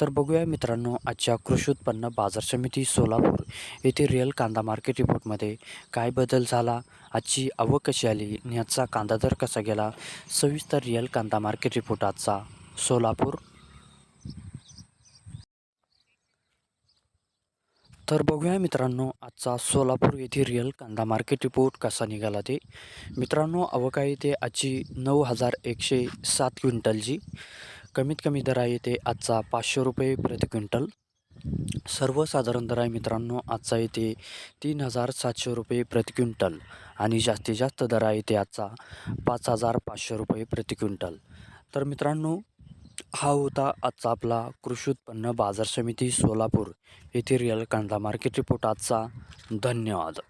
तर बघूया मित्रांनो आजच्या कृषी उत्पन्न बाजार समिती सोलापूर येथे रिअल कांदा मार्केट रिपोर्टमध्ये काय बदल झाला आजची आवक कशी आली याचा कांदा दर कसा गेला सविस्तर रिअल कांदा मार्केट रिपोर्ट आजचा सोलापूर. तर बघूया मित्रांनो आजचा सोलापूर येथे रिअल कांदा मार्केट रिपोर्ट कसा निघाला ते. मित्रांनो अवकाळी ते आजची नऊ हजार एकशे सात क्विंटलची. कमीत कमी दर आहे ते आजचा पाचशे रुपये प्रति क्विंटल. सर्वसाधारण दर आहे मित्रांनो आजचा येते तीन हजार सातशे रुपये प्रति क्विंटल. आणि जास्तीत जास्त दर आहे ते आजचा पाच हजार पाचशे रुपये प्रति क्विंटल. तर मित्रांनो हा होता आजचा आपला कृषी उत्पन्न बाजार समिती सोलापूर येथे रिअल कांदा मार्केट रिपोर्ट आजचा. धन्यवाद.